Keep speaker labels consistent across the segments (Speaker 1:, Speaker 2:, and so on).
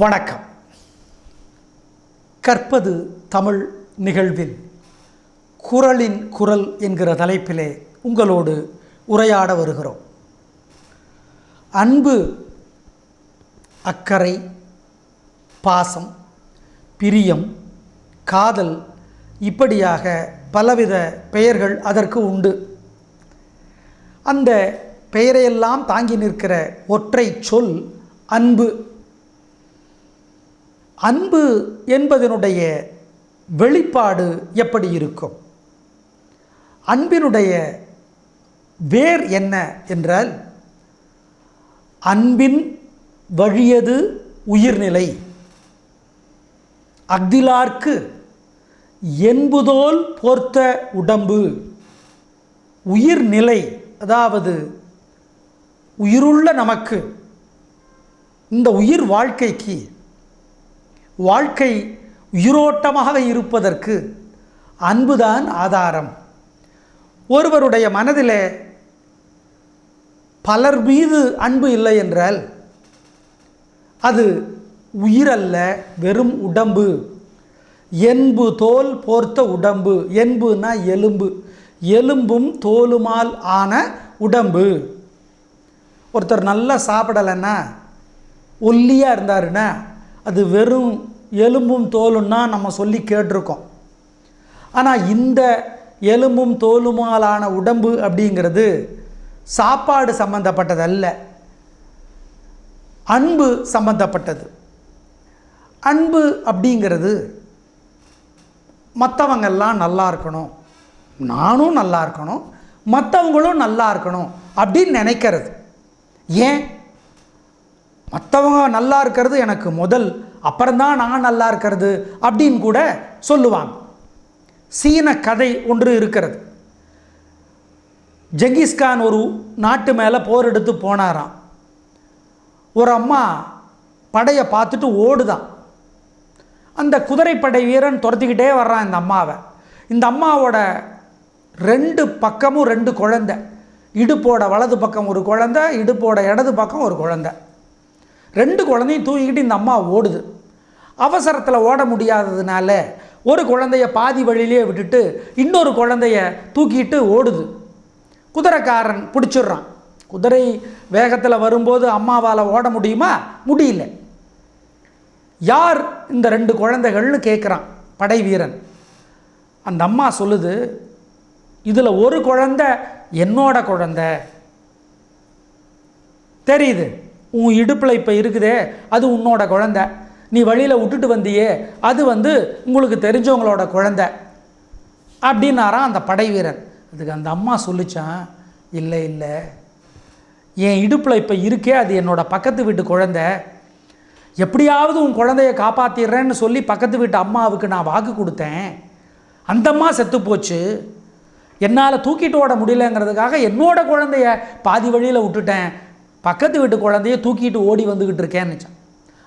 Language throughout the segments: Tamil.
Speaker 1: வணக்கம். கற்பது தமிழ் நிகழ்வில் குரலின் குரல் என்கிற தலைப்பிலே உங்களோடு உரையாட வருகிறோம். அன்பு அக்கறை பாசம் பிரியம் காதல் இப்படியாக பலவித பெயர்கள் அதற்கு உண்டு. அந்த பெயரையெல்லாம் தாங்கி நிற்கிற ஒற்றை சொல் அன்பு. அன்பு என்பதனுடைய வெளிப்பாடு எப்படி இருக்கும்? அன்பினுடைய வேர் என்ன என்றால் அன்பின் வழியது உயிர்நிலை. அக்திலார்க்கு என்புதோல் போர்த்த உடம்பு. உயிர்நிலை அதாவது உயிருள்ள நமக்கு இந்த உயிர் வாழ்க்கைக்கு வாழ்க்கை உயிரோட்டமாக இருப்பதற்கு அன்புதான் ஆதாரம். ஒருவருடைய மனதிலே பலர் மீது அன்பு இல்லை என்றால் அது உயிரல்ல வெறும் உடம்பு. என்பு தோல் போர்த்த உடம்பு என்புனா எலும்பு. எலும்பும் தோலுமால் ஆன உடம்பு. ஒருத்தர் நல்லா சாப்பிடலைன்னா ஒல்லியாக இருந்தாருன்னா அது வெறும் எலும்பும் தோலுன்னா நம்ம சொல்லி கேட்டிருக்கோம். ஆனால் இந்த எலும்பும் தோலுமாலான உடம்பு அப்படிங்கிறது சாப்பாடு சம்பந்தப்பட்டது அல்ல அன்பு சம்பந்தப்பட்டது. அன்பு அப்படிங்கிறது மற்றவங்கெல்லாம் நல்லா இருக்கணும். நானும் நல்லா இருக்கணும். மற்றவங்களும் நல்லா இருக்கணும் அப்படின்னு நினைக்கிறது. ஏன்? மற்றவங்க நல்லா இருக்கிறது எனக்கு முதல் அப்புறம்தான் நான் நல்லா இருக்கிறது அப்படின்னு கூட சொல்லுவாங்க. சீன கதை ஒன்று இருக்கிறது. ஜெங்கிஸ்கான் ஒரு நாட்டு மேலே போர் எடுத்து போனாராம். ஒரு அம்மா படையை பார்த்துட்டு ஓடுதான். அந்த குதிரைப்படை வீரன் துரத்திக்கிட்டே வர்றான் இந்த அம்மாவை. இந்த அம்மாவோட ரெண்டு பக்கமும் ரெண்டு குழந்தை. இடுப்போட வலது பக்கம் ஒரு குழந்தை இடுப்போட இடது பக்கம் ஒரு குழந்தை. ரெண்டு குழந்தையும் தூக்கிக்கிட்டு இந்த அம்மா ஓடுது. அவசரத்தில் ஓட முடியாததுனால ஒரு குழந்தைய பாதி வழியிலே விட்டுட்டு இன்னொரு குழந்தைய தூக்கிட்டு ஓடுது. குதிரைக்காரன் பிடிச்சிடுறான். குதிரை வேகத்தில் வரும்போது அம்மாவால் ஓட முடியுமா? முடியல. யார் இந்த ரெண்டு குழந்தைகள்னு கேட்குறான் படை வீரன். அந்த அம்மா சொல்லுது இதில் ஒரு குழந்தை என்னோட குழந்தை. தெரியுது. உன் இடுப்பில் இப்போ இருக்குதே அது உன்னோட குழந்த. நீ வழியில் விட்டுட்டு வந்தியே அது வந்து உங்களுக்கு தெரிஞ்சவங்களோட குழந்தை. அப்படின்னாராம் அந்த படை வீரன் அதுக்கு அந்த அம்மா சொல்லிச்சான் இல்லை இல்லை. என் இடுப்பில் இப்போ இருக்கே அது என்னோட பக்கத்து வீட்டு குழந்தை. எப்படியாவது உன் குழந்தைய காப்பாற்றிடுறேன்னு சொல்லி பக்கத்து வீட்டு அம்மாவுக்கு நான் வாக்கு கொடுத்தேன். அந்த அம்மா செத்து போச்சு. என்னால் தூக்கிட்டு ஓட முடியலங்கிறதுக்காக என்னோட குழந்தைய பாதி வழியில் விட்டுட்டேன். பக்கத்து வீட்டு குழந்தைய தூக்கிட்டு ஓடி வந்துக்கிட்டு இருக்கேன்னுச்சான்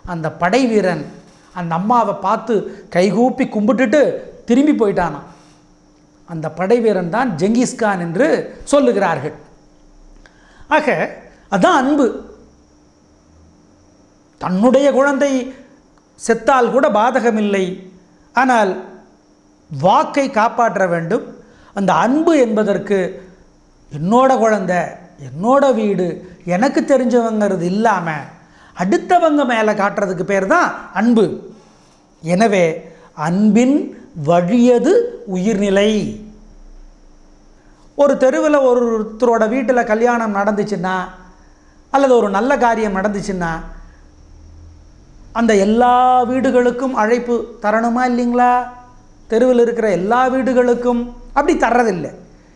Speaker 1: அந்த படை வீரன் அந்த அம்மாவை பார்த்து கைகூப்பி கும்பிட்டுட்டு திரும்பி போயிட்டானான் அந்த படை வீரன் தான் ஜெங்கிஸ்கான் என்று சொல்லுகிறார்கள். ஆக அதுதான் அன்பு. தன்னுடைய குழந்தை செத்தால் கூட பாதகமில்லை. ஆனால் வாக்கை காப்பாற்ற வேண்டும். அந்த அன்பு என்பதற்கு என்னோட குழந்தை என்னோட வீடு எனக்கு தெரிஞ்சவங்கிறது இல்லாமல் அடுத்தவங்க மேலே காட்டுறதுக்கு பேர் தான் அன்பு. எனவே அன்பின் வழியது உயிர்நிலை. ஒரு தெருவில் ஒருத்தரோட வீட்டில் கல்யாணம் நடந்துச்சுன்னா அல்லது ஒரு நல்ல காரியம் நடந்துச்சுன்னா அந்த எல்லா வீடுகளுக்கும் அழைப்பு தரணுமா இல்லைங்களா? தெருவில் இருக்கிற எல்லா வீடுகளுக்கும் அப்படி தர்றதில்லை.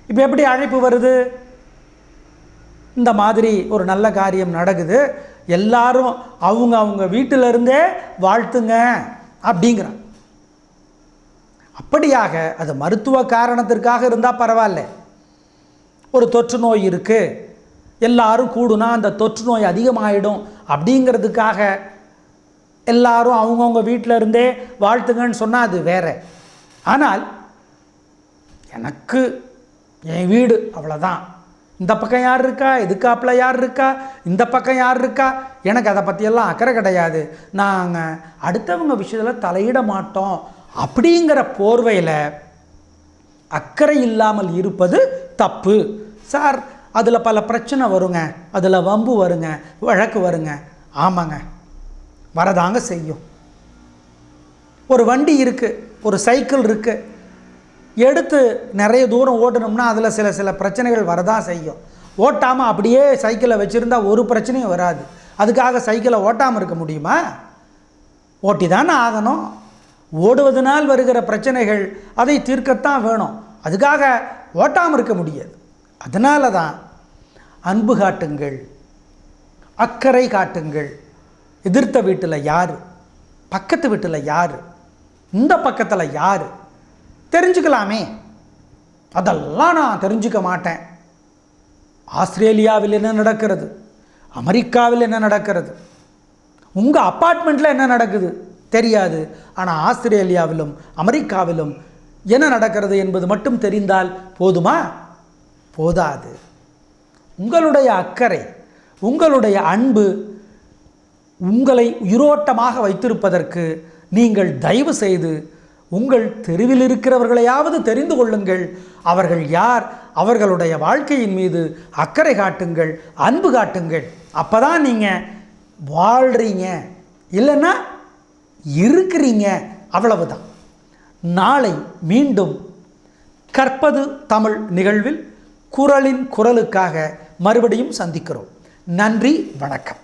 Speaker 1: இப்போ எப்படி அழைப்பு வருது? இந்த மாதிரி ஒரு நல்ல காரியம் நடக்குது. எல்லாரும் அவங்க அவங்க வீட்டிலிருந்தே வாழ்த்துங்க அப்படிங்கிறான் அப்படியாக அது மருத்துவ காரணத்திற்காக இருந்தால் பரவாயில்ல. ஒரு தொற்று நோய் இருக்குது எல்லாரும் கூடுனா அந்த தொற்று நோய் அதிகமாகிடும் அப்படிங்கிறதுக்காக எல்லாரும் அவங்கவுங்க வீட்டில் இருந்தே வாழ்த்துங்கன்னு சொன்னால் அது வேற. ஆனால் எனக்கு என் வீடு அவ்வளோதான் இந்த பக்கம் யார் இருக்கா? இதுக்காப்புல யார் இருக்கா? இந்த பக்கம் யார் இருக்கா? எனக்கு அதை பற்றியெல்லாம் அக்கறை கிடையாது. நாங்கள் அடுத்தவங்க விஷயத்தில் தலையிட மாட்டோம். அப்படிங்கிற போர்வையில் அக்கறை இல்லாமல் இருப்பது தப்பு. சார் அதில் பல பிரச்சனை வருங்க. அதில் வம்பு வருங்க. வழக்கு வருங்க. ஆமாங்க. வரதாங்க செய்யும். ஒரு வண்டி இருக்குது ஒரு சைக்கிள் இருக்குது எடுத்து நிறைய தூரம் ஓட்டணும்னா அதில் சில சில பிரச்சனைகள் வரதான் செய்யும். ஓட்டாமல் அப்படியே சைக்கிளை வச்சுருந்தா ஒரு பிரச்சனையும் வராது. அதுக்காக சைக்கிளை ஓட்டாமல் இருக்க முடியுமா? ஓட்டி தானே ஆகணும் ஓடுவதனால் வருகிற பிரச்சனைகள் அதை தீர்க்கத்தான் வேணும். அதுக்காக ஓட்டாமல் இருக்க முடியாது. அதனால தான் அன்பு காட்டுங்கள் அக்கறை காட்டுங்கள். எதிர்த்த வீட்டில் யார்? பக்கத்து வீட்டில் யார்? இந்த பக்கத்தில் யார்? தெரிஞ்சுக்கலாமே. அதெல்லாம் நான் தெரிஞ்சுக்க மாட்டேன். ஆஸ்திரேலியாவில் என்ன நடக்கிறது? அமெரிக்காவில் என்ன நடக்கிறது? உங்கள் அப்பார்ட்மெண்ட்டில் என்ன நடக்குது? தெரியாது. ஆனால் ஆஸ்திரேலியாவிலும் அமெரிக்காவிலும் என்ன நடக்கிறது என்பது மட்டும் தெரிந்தால் போதுமா? போதாது. உங்களுடைய அக்கறை உங்களுடைய அன்பு உங்களை உயிரோட்டமாக வைத்திருப்பதற்கு நீங்கள் தயவு செய்து உங்கள் தெருவில் இருக்கிறவர்களையாவது தெரிந்து கொள்ளுங்கள். அவர்கள் யார்? அவர்களுடைய வாழ்க்கையின் மீது அக்கறை காட்டுங்கள் அன்பு காட்டுங்கள். அப்போ தான் நீங்கள் வாழ்கிறீங்க இல்லைன்னா இருக்கிறீங்க. அவ்வளவுதான். நாளை மீண்டும் கற்பது தமிழ் நிகழ்வில் குரலின் குரலுக்காக மறுபடியும் சந்திக்கிறோம். நன்றி வணக்கம்.